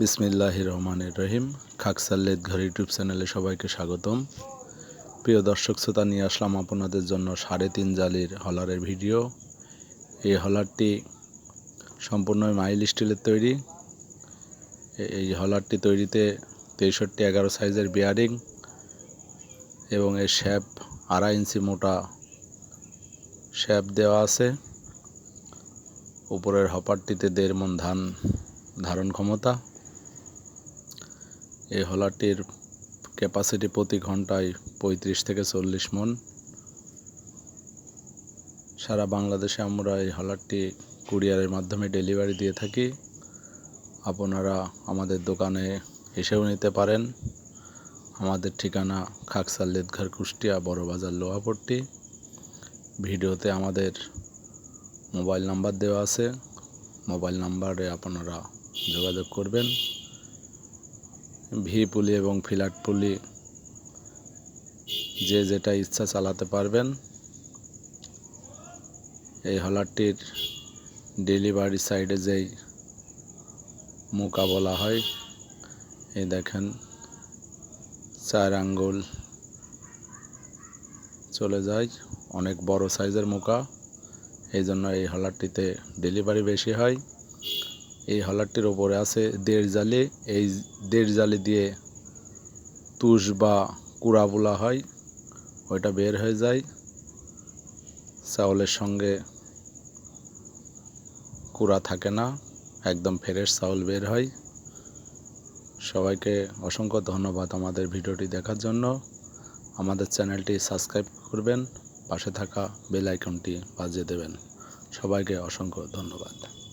বিসমিল্লাহ রহমানের রহিম খাকসাল্লেদ ঘর ইউটিউব চ্যানেলে সবাইকে স্বাগতম। প্রিয় দর্শক শ্রোতা, নিয়ে আসলাম আপনাদের জন্য সাড়ে তিন জালির হলারের ভিডিও। এই হলারটি সম্পূর্ণ মাইল স্টিলের তৈরি। এই হলারটি তৈরিতে তেষট্টি এগারো সাইজের বিয়ারিং এবং এর শ্যাপ আড়াই ইঞ্চি মোটা শ্যাপ দেওয়া আছে। উপরের হপারটিতে দেড় মন ধান ধারণ ক্ষমতা। এই হলারটির ক্যাপাসিটি প্রতি ঘন্টায় পঁয়ত্রিশ থেকে চল্লিশ মন। সারা বাংলাদেশে আমরা এই হলারটি কুরিয়ারের মাধ্যমে ডেলিভারি দিয়ে থাকি। আপনারা আমাদের দোকানে এসেও নিতে পারেন। আমাদের ঠিকানা খাকসার লেদঘর কুষ্টিয়া বড়বাজার লোহাপট্টি। ভিডিওতে আমাদের মোবাইল নাম্বার দেওয়া আছে। মোবাইল নাম্বারে আপনারা যোগাযোগ করবেন। ভি পুলি এবং ফিলাট পুলি যে যেটা ইচ্ছা চালাতে পারবেন। এই হলারটির ডেলিভারি সাইডে যেই মুকা বলা হয়, এই দেখেন চার আঙ্গুল চলে যায়, অনেক বড় সাইজের মুকা। এই জন্য এই হলারটিতে ডেলিভারি বেশি হয়। এই হলারটির ওপরে আছে দেড় জালি। এই দেড় জালি দিয়ে তুষ বা কুড়া বলা হয়, ওইটা বের হয়ে যায়। চাউলের সঙ্গে কুড়া থাকে না, একদম ফ্রেশ চাউল বের হয়। সবাইকে অসংখ্য ধন্যবাদ আমাদের ভিডিওটি দেখার জন্য। আমাদের চ্যানেলটি সাবস্ক্রাইব করবেন, পাশে থাকা বেল আইকনটি বাজিয়ে দেবেন। সবাইকে অসংখ্য ধন্যবাদ।